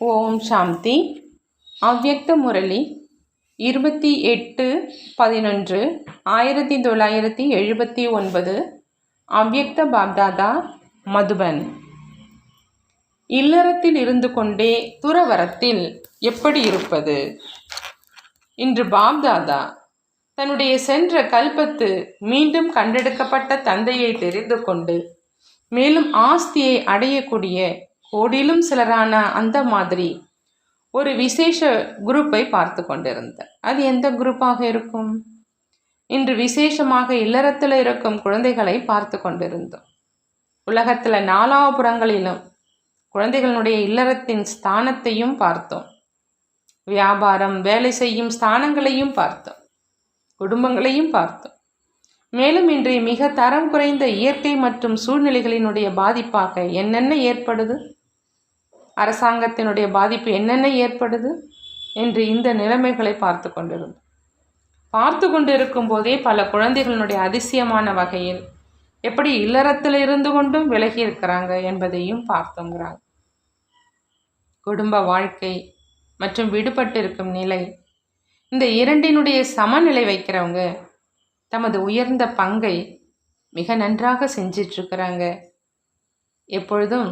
ஓம் சாந்தி. அவ்யக்த முரளி இருபத்தி எட்டு பதினொன்று ஆயிரத்தி தொள்ளாயிரத்தி எழுபத்தி ஒன்பது அவ்யக்த பாப்தாதா மதுபன். இல்லறத்தில் இருந்து கொண்டே துறவரத்தில் எப்படி இருப்பது? இன்று பாப்தாதா தன்னுடைய சென்ற கல்பத்து மீண்டும் கண்டெடுக்கப்பட்ட தந்தையை தெரிந்து கொண்டு மேலும் ஆஸ்தியை அடையக்கூடிய கோடிலும் சிலரான அந்த மாதிரி ஒரு விசேஷ குரூப்பை பார்த்து கொண்டிருந்தேன். அது எந்த குரூப்பாக இருக்கும்? இன்று விசேஷமாக இல்லறத்தில் இருக்கும் குழந்தைகளை பார்த்து கொண்டிருந்தோம். உலகத்தில் நாலாபுறங்களிலும் குழந்தைகளுடைய இல்லறத்தின் ஸ்தானத்தையும் பார்த்தோம். வியாபாரம் வேலை செய்யும் ஸ்தானங்களையும் பார்த்தோம். குடும்பங்களையும் பார்த்தோம். மேலும் இன்றைய மிக தரம் குறைந்த இயற்கை மற்றும் சூழ்நிலைகளினுடைய பாதிப்பாக என்னென்ன ஏற்படுது? அரசாங்கத்தினுடைய பாதிப்பு என்னென்ன ஏற்படுது என்று இந்த நிலைமைகளை பார்த்து கொண்டிருந்தோம். பார்த்து கொண்டிருக்கும் போதே பல குழந்தைகளினுடைய அதிசயமான வகையில் எப்படி இல்லறத்தில் இருந்து கொண்டும் விலகி இருக்கிறாங்க என்பதையும் பார்த்தோங்கிறாங்க. குடும்ப வாழ்க்கை மற்றும் விடுபட்டு இருக்கும் நிலை இந்த இரண்டினுடைய சமநிலை வைக்கிறவங்க தமது உயர்ந்த பங்கை மிக நன்றாக செஞ்சிட்ருக்கிறாங்க. எப்பொழுதும்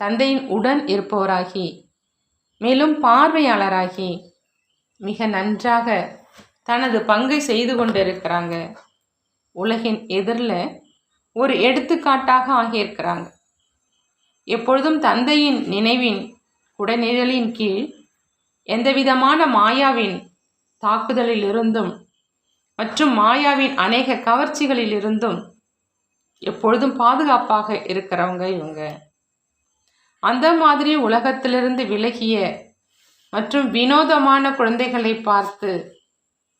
தந்தையின் உடன் இருப்பவராகி மேலும் பார்வையாளராகி மிக நன்றாக தனது பங்கை செய்து கொண்டிருக்கிறாங்க. உலகின் எதிரில் ஒரு எடுத்துக்காட்டாக ஆகியிருக்கிறாங்க. எப்பொழுதும் தந்தையின் நினைவின் குடநிழலின் கீழ் எந்தவிதமான மாயாவின் தாக்குதலில் இருந்தும் மற்றும் மாயாவின் அநேக கவர்ச்சிகளில் இருந்தும் எப்பொழுதும் பாதுகாப்பாக இருக்கிறவங்க இவங்க. அந்த மாதிரி உலகத்திலிருந்து விலகிய மற்றும் வினோதமான குழந்தைகளை பார்த்து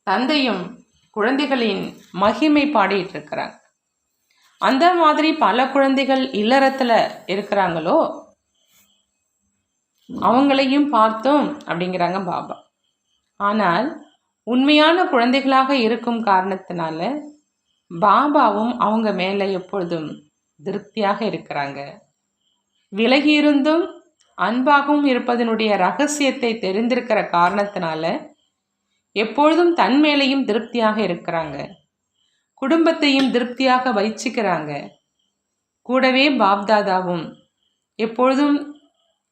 தந்தையும் குழந்தைகளின் மகிமை பாடிட்டு இருக்கிறாங்க. அந்த மாதிரி பல குழந்தைகள் இல்லறத்தில் இருக்கிறாங்களோ? அவங்களையும் பார்த்தோம் அப்படிங்கிறாங்க பாபா. ஆனால் உண்மையான குழந்தைகளாக இருக்கும் காரணத்தினால பாபாவும் அவங்க மேலே எப்பொழுதும் திருப்தியாக இருக்கிறாங்க. விலகியிருந்தும் அன்பாகவும் இருப்பதனுடைய ரகசியத்தை தெரிந்திருக்கிற காரணத்தினால எப்பொழுதும் தன் மேலையும் திருப்தியாக இருக்கிறாங்க. குடும்பத்தையும் திருப்தியாக வைச்சிக்கிறாங்க கூடவே பாப்தாதாவும் எப்பொழுதும்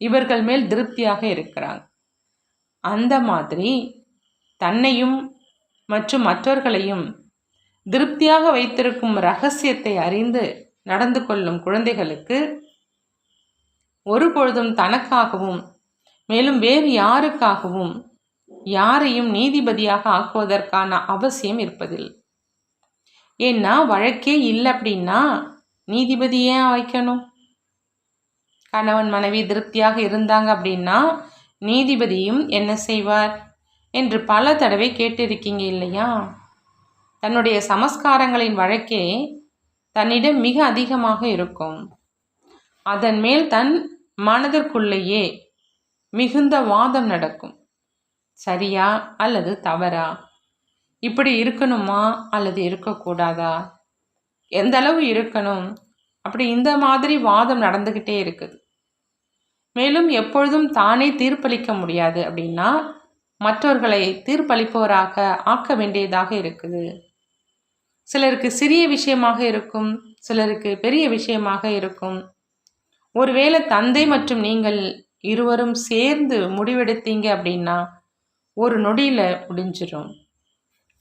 இவர்கள் மேல் திருப்தியாக இருக்கிறாங்க. அந்த மாதிரி தன்னையும் மற்றும் மற்றவர்களையும் திருப்தியாக வைத்திருக்கும் ரகசியத்தை அறிந்து நடந்து கொள்ளும் குழந்தைகளுக்கு ஒருபொழுதும் தனக்காகவும் மேலும் வேறு யாருக்காகவும் யாரையும் நீதிபதியாக ஆக்குவதற்கான அவசியம் இருப்பதில்லை ஏன்னா வழக்கே இல்லை அப்படின்னா நீதிபதி ஏன் வைக்கணும் கணவன் மனைவி திருப்தியாக இருந்தாங்க அப்படின்னா நீதிபதியும் என்ன செய்வார் என்று பல தடவை கேட்டிருக்கீங்க இல்லையா? தன்னுடைய சமஸ்காரங்களின் வழக்கே தன்னிடம் மிக அதிகமாக இருக்கும். அதன் மேல் தன் மனதிற்குள்ளேயே மிகுந்த வாதம் நடக்கும். சரியா அல்லது தவறா? இப்படி இருக்கணுமா அல்லது இருக்கக்கூடாதா? எந்த அளவு இருக்கணும்? அப்படி இந்த மாதிரி வாதம் நடந்துக்கிட்டே இருக்குது. மேலும் எப்பொழுதும் தானே தீர்ப்பளிக்க முடியாது அப்படின்னா மற்றவர்களை தீர்ப்பளிப்பவராக ஆக்க வேண்டியதாக இருக்குது. சிலருக்கு சிறிய விஷயமாக இருக்கும் சிலருக்கு பெரிய விஷயமாக இருக்கும். ஒருவேளை தந்தை மற்றும் நீங்கள் இருவரும் சேர்ந்து முடிவெடுத்தீங்க அப்படின்னா ஒரு நொடியில் முடிஞ்சிடும்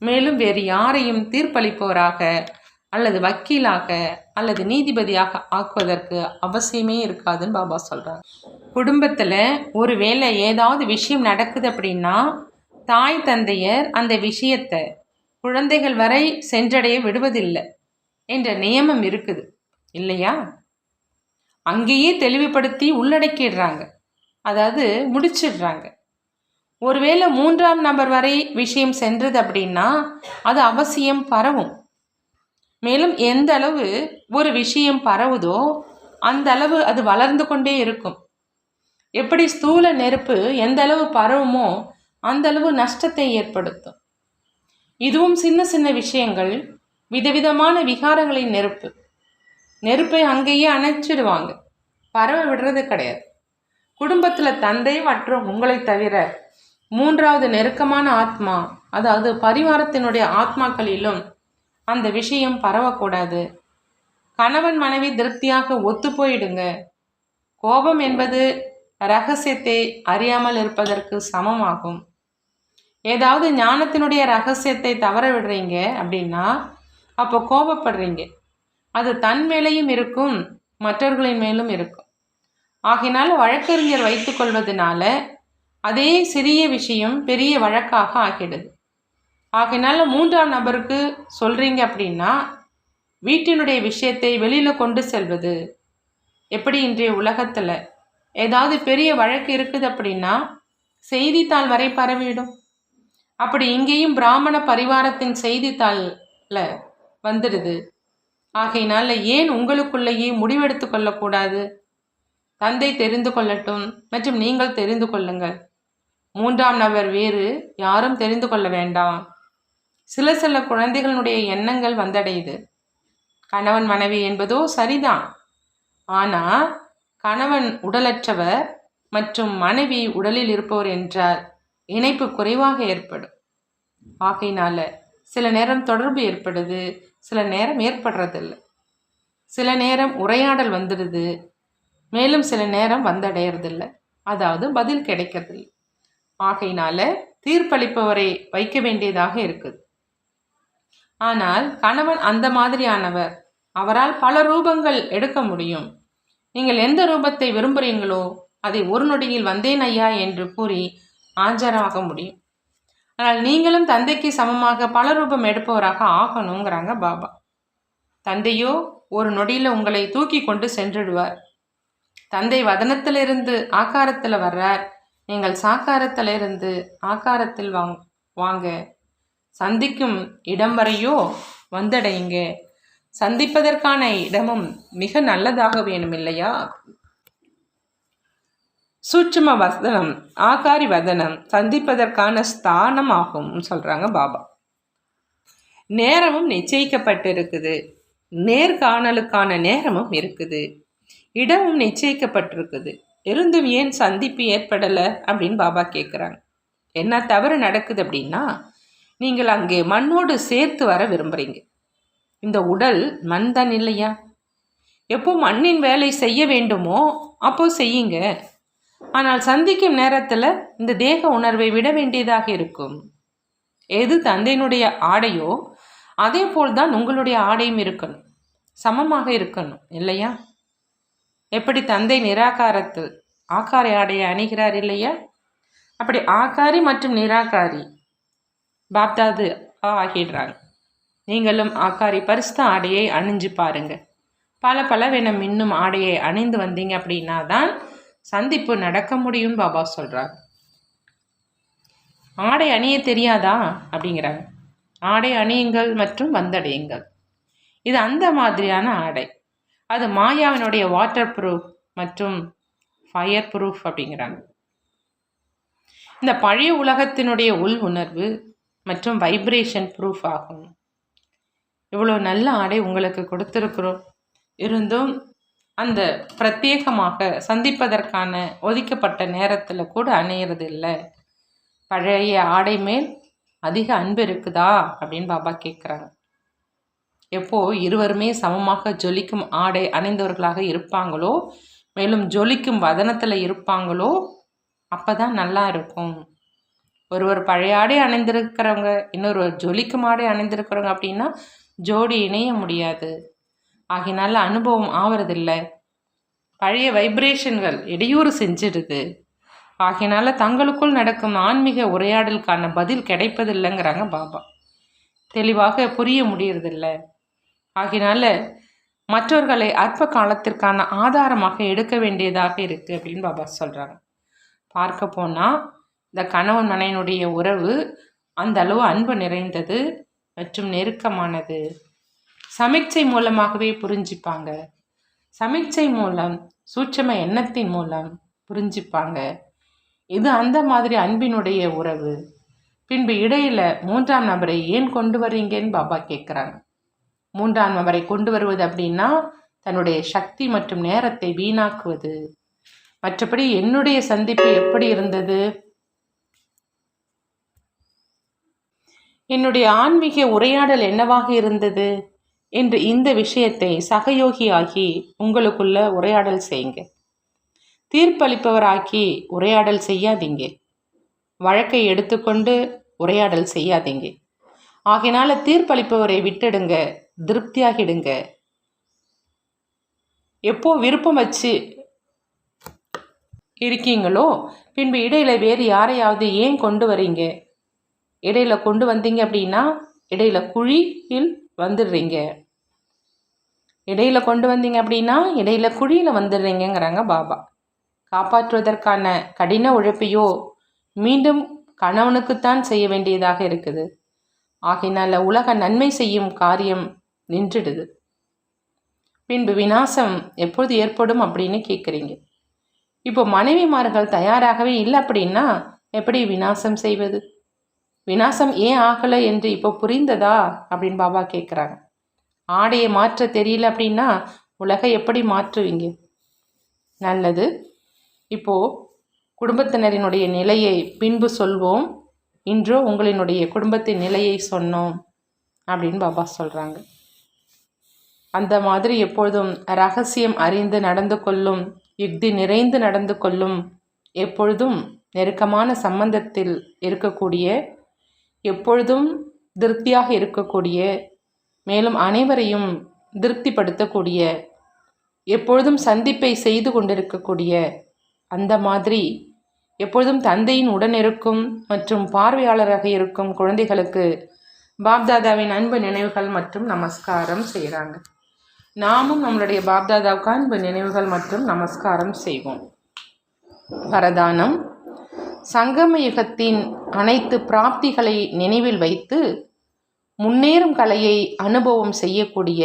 மேலும் வேறு யாரையும் தீர்ப்பளிப்பவராக அல்லது வக்கீலாக அல்லது நீதிபதியாக ஆக்குவதற்கு அவசியமே இருக்காதுன்னு பாபா சொல்கிறார் குடும்பத்தில் ஒரு வேளை ஏதாவது விஷயம் நடக்குது அப்படின்னா தாய் தந்தையர் அந்த விஷயத்தை குழந்தைகள் வரை சென்றடைய விடுவதில்லை என்ற நியமம் இருக்குது. இல்லையா? அங்கேயே தெளிவுபடுத்தி உள்ளடக்கிடுறாங்க. அதாவது முடிச்சிடுறாங்க. ஒருவேளை மூன்றாம் நபர் வரை விஷயம் சென்றது அப்படின்னா அது அவசியம் பரவும். மேலும் எந்த அளவு ஒரு விஷயம் பரவுதோ அந்த அளவு அது வளர்ந்து கொண்டே இருக்கும். எப்படி ஸ்தூல நெருப்பு எந்த அளவு பரவுமோ அந்த அளவு நஷ்டத்தை ஏற்படுத்தும். இதுவும் சின்ன சின்ன விஷயங்கள் விதவிதமான விகாரங்களின் நெருப்பு. நெருப்பை அங்கேயே அணைச்சிடுவாங்க. பறவை விடுறது கிடையாது. குடும்பத்தில் தந்தை மற்றும் உங்களை தவிர மூன்றாவது நெருக்கமான ஆத்மா அதாவது பரிவாரத்தினுடைய ஆத்மாக்களிலும் அந்த விஷயம் பரவக்கூடாது. கணவன் மனைவி திருப்தியாக ஒத்து போயிடுங்க. கோபம் என்பது ரகசியத்தை அறியாமல் இருப்பதற்கு சமமாகும். ஏதாவது ஞானத்தினுடைய ரகசியத்தை தவற விடுறீங்க அப்படின்னா அப்போ கோபப்படுறீங்க. அது தன் மேலேயும் இருக்கும் மற்றவர்களின் மேலும் இருக்கும். ஆகினால் வழக்கறிஞர் வைத்துக்கொள்வதனால அதே சிறிய விஷயம் பெரிய வழக்காக ஆகிடுது. ஆகினால மூன்றாம் நபருக்கு சொல்கிறீங்க அப்படின்னா வீட்டினுடைய விஷயத்தை வெளியில் கொண்டு செல்வது. எப்படி இன்றைய உலகத்தில் ஏதாவது பெரிய வழக்கு இருக்குது அப்படின்னா செய்தித்தாள் வரை பரவிடும் அப்படி இங்கேயும் பிராமண பரிவாரத்தின் செய்தித்தாளில் வந்துடுது. ஆகையினால ஏன் உங்களுக்குள்ளேயே முடிவெடுத்து கொள்ளக்கூடாது? தந்தை தெரிந்து கொள்ளட்டும். மற்றும் நீங்கள் தெரிந்து கொள்ளுங்கள். மூன்றாம் நபர் வேறு யாரும் தெரிந்து கொள்ள வேண்டாம். சில சில குழந்தைகளுடைய எண்ணங்கள் வந்தடையுது. கணவன் மனைவி என்பதோ சரிதான். ஆனால் கணவன் உடலற்றவர் மற்றும் மனைவி உடலில் இருப்பவர் என்றால் இணைப்பு குறைவாக ஏற்படும். ஆகையினால சில நேரம் தொடர்பு ஏற்படுது. சில நேரம் ஏற்படுறதில்லை. சில நேரம் உரையாடல் வந்துடுது. மேலும் சில நேரம் வந்தடையறதில்லை. அதாவது பதில் கிடைக்கிறதில்லை. ஆகையினால தீர்ப்பளிப்பவரை வைக்க வேண்டியதாக இருக்குது. ஆனால் கணவன் அந்த மாதிரியானவர். அவரால் பல ரூபங்கள் எடுக்க முடியும். நீங்கள் எந்த ரூபத்தை விரும்புகிறீங்களோ அதை ஒரு நொடியில் வந்தேன் ஐயா என்று கூறி ஆஜராக முடியும். ஆனால் நீங்களும் தந்தைக்கு சமமாக பல ரூபம் எடுப்பவராக ஆகணுங்கிறாங்க பாபா. தந்தையோ ஒரு நொடியில் உங்களை தூக்கி கொண்டு சென்றுடுவார். தந்தை வதனத்திலிருந்து ஆக்காரத்தில் வர்றார். நீங்கள் சாக்காரத்திலிருந்து ஆக்காரத்தில் வாங் வாங்க. சந்திக்கும் இடம் வரையோ வந்தடையுங்க. சந்திப்பதற்கான இடமும் மிக நல்லதாக வேணும் இல்லையா சூட்சும வதனம் ஆகாரி வதனம் சந்திப்பதற்கான ஸ்தானம் ஆகும் சொல்கிறாங்க பாபா. நேரமும் நிச்சயிக்கப்பட்டிருக்குது. நேர்காணலுக்கான நேரமும் இருக்குது. இடமும் நிச்சயிக்கப்பட்டிருக்குது. இருந்தும் ஏன் சந்திப்பு ஏற்படலை அப்படின்னு பாபா கேட்குறாங்க என்ன தவறு நடக்குது அப்படின்னா நீங்கள் அங்கே மண்ணோடு சேர்த்து வர விரும்புகிறீங்க இந்த உடல் மண் தான் இல்லையா? எப்போ மண்ணின் வேலை செய்ய வேண்டுமோ அப்போ செய்யுங்க. ஆனால் சந்திக்கும் நேரத்தில் இந்த தேக உணர்வை விட வேண்டியதாக இருக்கும். எது தந்தையினுடைய ஆடையோ அதே போல் தான் உங்களுடைய ஆடையும் இருக்கணும். சமமாக இருக்கணும் இல்லையா? எப்படி தந்தை நிராகாரத்தில் ஆக்காரி ஆடையை அணிகிறார் இல்லையா? அப்படி ஆக்காரி மற்றும் நிராகாரி பாப்தாது ஆகிடுறாங்க. நீங்களும் ஆக்காரி பரிசுத்த ஆடையை அணிஞ்சு பாருங்கள் பல பல வேணும் இன்னும் ஆடையை அணிந்து வந்தீங்க அப்படின்னா தான் சந்திப்பு நடக்க முடியும் பாபா சொல்கிறார் ஆடை அணிய தெரியாதா? அப்படிங்கிறாங்க. ஆடை அணியுங்கள் மற்றும் வந்தடையுங்கள். இது அந்த மாதிரியான ஆடை. அது மாயாவினுடைய வாட்டர் ப்ரூஃப் மற்றும் ஃபயர் ப்ரூஃப் அப்படிங்கிறாங்க. இந்த பழைய உலகத்தினுடைய உள் உணர்வு மற்றும் வைப்ரேஷன் ப்ரூஃப் ஆகும். இவ்வளோ நல்ல ஆடை உங்களுக்கு கொடுத்துருக்குறோம். இருந்தும் அந்த பிரத்யேகமாக சந்திப்பதற்கான ஒதுக்கப்பட்ட நேரத்தில் கூட அணையிறது இல்லை பழைய ஆடை மேல் அதிக அன்பு இருக்குதா? அப்படின்னு பாபா கேட்குறாங்க எப்போ இருவருமே சமமாக ஜொலிக்கும் ஆடை அணிந்தவர்களாக இருப்பாங்களோ மேலும் ஜொலிக்கும் வதனத்தில் இருப்பாங்களோ அப்போ தான் நல்லா இருக்கும். ஒருவர் பழைய ஆடை அணிந்திருக்கிறவங்க இன்னொருவர் ஜொலிக்கும் ஆடை அணிந்திருக்கிறவங்க அப்படின்னா ஜோடி இணைய முடியாது. ஆகினால அனுபவம் ஆவறதில்லை. பழைய வைப்ரேஷன்கள் இடையூறு செஞ்சிடுது. ஆகினால தங்களுக்குள் நடக்கும் ஆன்மீக உரையாடலுக்கான பதில் கிடைப்பதில்லைங்கிறாங்க பாபா. தெளிவாக புரிய முடியறதில்லை. ஆகினால மற்றவர்களை அற்ப காலத்திற்கான ஆதாரமாக எடுக்க வேண்டியதாக இருக்குது அப்படின்னு பாபா சொல்கிறாங்க பார்க்க போனால் இந்த கணவன் மனையனுடைய உறவு அந்த அளவு அன்பு நிறைந்தது மற்றும் நெருக்கமானது. சமீட்சை மூலமாகவே புரிஞ்சுப்பாங்க. சமீட்சை மூலம் சூட்சம எண்ணத்தின் மூலம் புரிஞ்சுப்பாங்க. இது அந்த மாதிரி அன்பினுடைய உறவு. பின்பு இடையில மூன்றாம் நபரை ஏன் கொண்டு வர்றீங்கன்னு பாபா கேட்குறாங்க மூன்றாம் நபரை கொண்டு வருவது அப்படின்னா தன்னுடைய சக்தி மற்றும் நேரத்தை வீணாக்குவது. மற்றபடி என்னுடைய சந்திப்பு எப்படி இருந்தது? என்னுடைய ஆன்மீக உரையாடல் என்னவாக இருந்தது? என்று இந்த விஷயத்தை சகயோகியாகி உங்களுக்குள்ள உரையாடல் செய்யுங்க. தீர்ப்பளிப்பவராக்கி உரையாடல் செய்யாதீங்க. வழக்கை எடுத்துக்கொண்டு உரையாடல் செய்யாதீங்க. ஆகினால தீர்ப்பளிப்பவரை விட்டுடுங்க திருப்தியாகிடுங்க. எப்போ விருப்பம் வச்சு இருக்கீங்களோ பின்பு இடையில வேறு யாரையாவது ஏன் கொண்டு வரீங்க? இடையில கொண்டு வந்தீங்க அப்படின்னா இடையில குழியில் வந்துடுறீங்க. இடையில் கொண்டு வந்தீங்க அப்படின்னா இடையில் குழியில் வந்துடுறீங்கிறாங்க பாபா. காப்பாற்றுவதற்கான கடின உழைப்பையோ மீண்டும் கணவனுக்குத்தான் செய்ய வேண்டியதாக இருக்குது. ஆகையினால உலக நன்மை செய்யும் காரியம் நின்றுடுது. பின்பு வினாசம் எப்பொழுது ஏற்படும் அப்படின்னு கேட்குறீங்க இப்போ மனைவிமார்கள் தயாராகவே இல்லை அப்படின்னா எப்படி வினாசம் செய்வது? வினாசம் ஏன் ஆகலை என்று இப்போ புரிந்ததா? அப்படின்னு பாபா கேட்குறாங்க. ஆடையை மாற்ற தெரியல அப்படின்னா உலகை எப்படி மாற்றுவீங்க? நல்லது. இப்போது குடும்பத்தினரினுடைய நிலையை பின்பு சொல்வோம். இன்றோ உங்களினுடைய குடும்பத்தின் நிலையை சொன்னோம் அப்படின்னு பாபா சொல்கிறாங்க அந்த மாதிரி எப்பொழுதும் ரகசியம் அறிந்து நடந்து கொள்ளும் யுக்தி நிறைந்து நடந்து கொள்ளும் எப்பொழுதும் நெருக்கமான சம்பந்தத்தில் இருக்கக்கூடிய எப்பொழுதும் திருப்தியாக இருக்கக்கூடிய மேலும் அனைவரையும் திருப்திப்படுத்தக்கூடிய எப்பொழுதும் சந்திப்பை செய்து கொண்டிருக்கக்கூடிய அந்த மாதிரி எப்பொழுதும் தந்தையின் உடனிருக்கும் மற்றும் பார்வையாளராக இருக்கும் குழந்தைகளுக்கு பாப்தாதாவின் அன்பு நினைவுகள் மற்றும் நமஸ்காரம் செய்கிறாங்க. நாமும் நம்மளுடைய பாப்தாதாவுக்கு அன்பு நினைவுகள் மற்றும் நமஸ்காரம் செய்வோம். வரதானம் சங்கம யுகத்தின் அனைத்து பிராப்திகளை நினைவில் வைத்து முன்னேறும் கலையை அனுபவம் செய்யக்கூடிய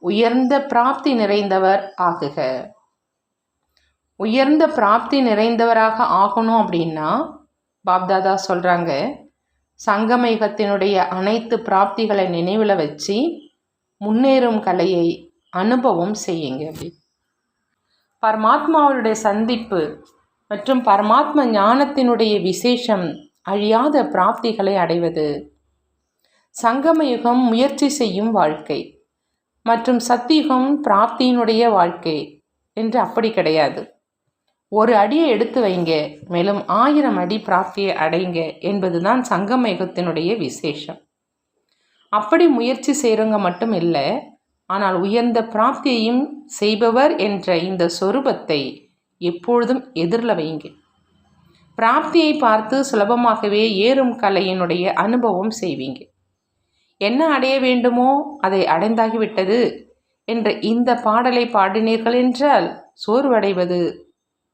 உயர்ந்த பிராப்தி நிறைந்தவர் ஆகுக. உயர்ந்த பிராப்தி நிறைந்தவராக ஆகணும் அப்படின்னா பாப்தாதா சொல்கிறாங்க சங்கமயுகத்தினுடைய அனைத்து பிராப்திகளை நினைவில் வச்சு முன்னேறும் கலையை அனுபவம் செய்யுங்க அப்படி. பரமாத்மாவுடைய சந்திப்பு மற்றும் பரமாத்ம ஞானத்தினுடைய விசேஷம் அழியாத பிராப்திகளை அடைவது. சங்கமயுகம் முயற்சி செய்யும் வாழ்க்கை மற்றும் சத்தியுகம் பிராப்தியினுடைய வாழ்க்கை என்று அப்படி கிடையாது. ஒரு அடியை எடுத்து வைங்க மேலும் ஆயிரம் அடி பிராப்தியை அடைங்க என்பதுதான் சங்கமயுகத்தினுடைய விசேஷம். அப்படி முயற்சி செய்கிறவங்க மட்டும் இல்லை ஆனால் உயர்ந்த பிராப்தியையும் செய்பவர் என்ற இந்த சொரூபத்தை எப்பொழுதும் எதிரில் வைங்க பிராப்தியை பார்த்து சுலபமாகவே ஏறும் கலையினுடைய அனுபவம் செய்வீங்க. என்ன அடைய வேண்டுமோ அதை அடைந்தாகிவிட்டது என்ற இந்த பாடலை பாடினீர்கள் என்றால் சோர்வடைவது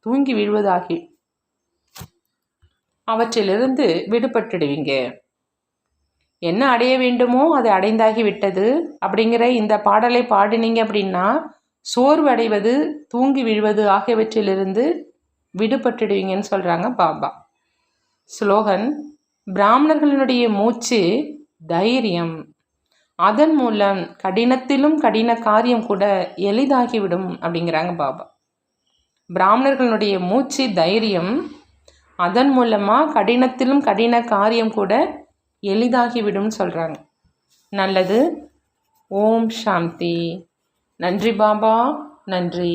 தூங்கி விழுவதாகி அவற்றிலிருந்து விடுபட்டுடுவீங்க என்ன அடைய வேண்டுமோ அது அடைந்தாகி விட்டது அப்படிங்கிற இந்த பாடலை பாடினீங்க அப்படின்னா சோர்வடைவது தூங்கி விழுவது ஆகியவற்றிலிருந்து விடுபட்டுடுவீங்கன்னு சொல்கிறாங்க பாபா. ஸ்லோகன் பிராமணர்களினுடைய மூச்சு தைரியம். அதன் மூலம் கடினத்திலும் கடின காரியம் கூட எளிதாகிவிடும் அப்படிங்கிறாங்க பாபா. பிராமணர்களுடைய மூச்சு தைரியம் அதன் மூலமாக கடினத்திலும் கடின காரியம் கூட எளிதாகிவிடும் சொல்கிறாங்க நல்லது. ஓம் சாந்தி. நன்றி பாபா நன்றி.